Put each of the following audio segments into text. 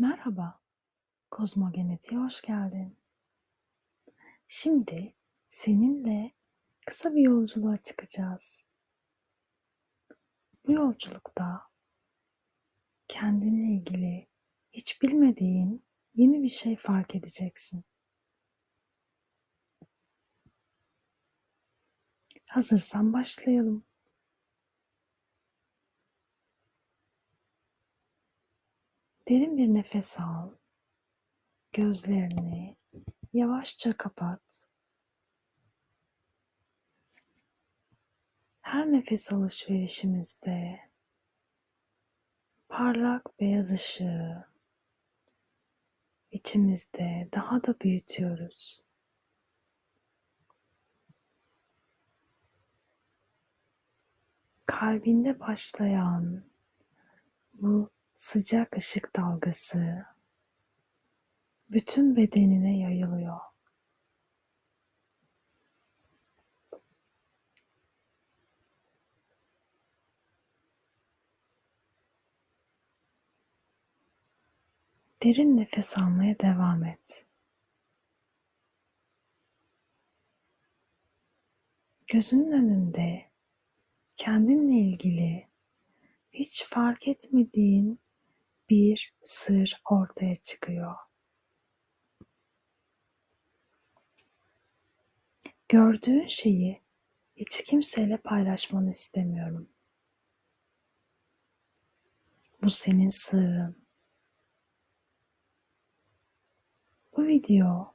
Merhaba, kozmogenetiğe hoş geldin. Şimdi seninle kısa bir yolculuğa çıkacağız. Bu yolculukta kendinle ilgili hiç bilmediğin yeni bir şey fark edeceksin. Hazırsan başlayalım. Derin bir nefes al. Gözlerini yavaşça kapat. Her nefes alışverişimizde parlak beyaz ışığı içimizde daha da büyütüyoruz. Kalbinde başlayan sıcak ışık dalgası bütün bedenine yayılıyor. Derin nefes almaya devam et. Gözünün önünde kendinle ilgili hiç fark etmediğin bir sır ortaya çıkıyor. Gördüğün şeyi hiç kimseyle paylaşmanı istemiyorum. Bu senin sırrın. Bu video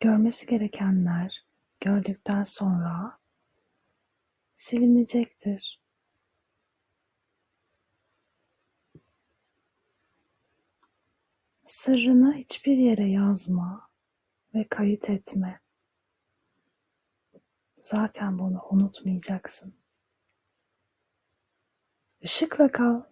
görmesi gerekenler gördükten sonra silinecektir. Sırrını hiçbir yere yazma ve kayıt etme. Zaten bunu unutmayacaksın. Işıkla kal.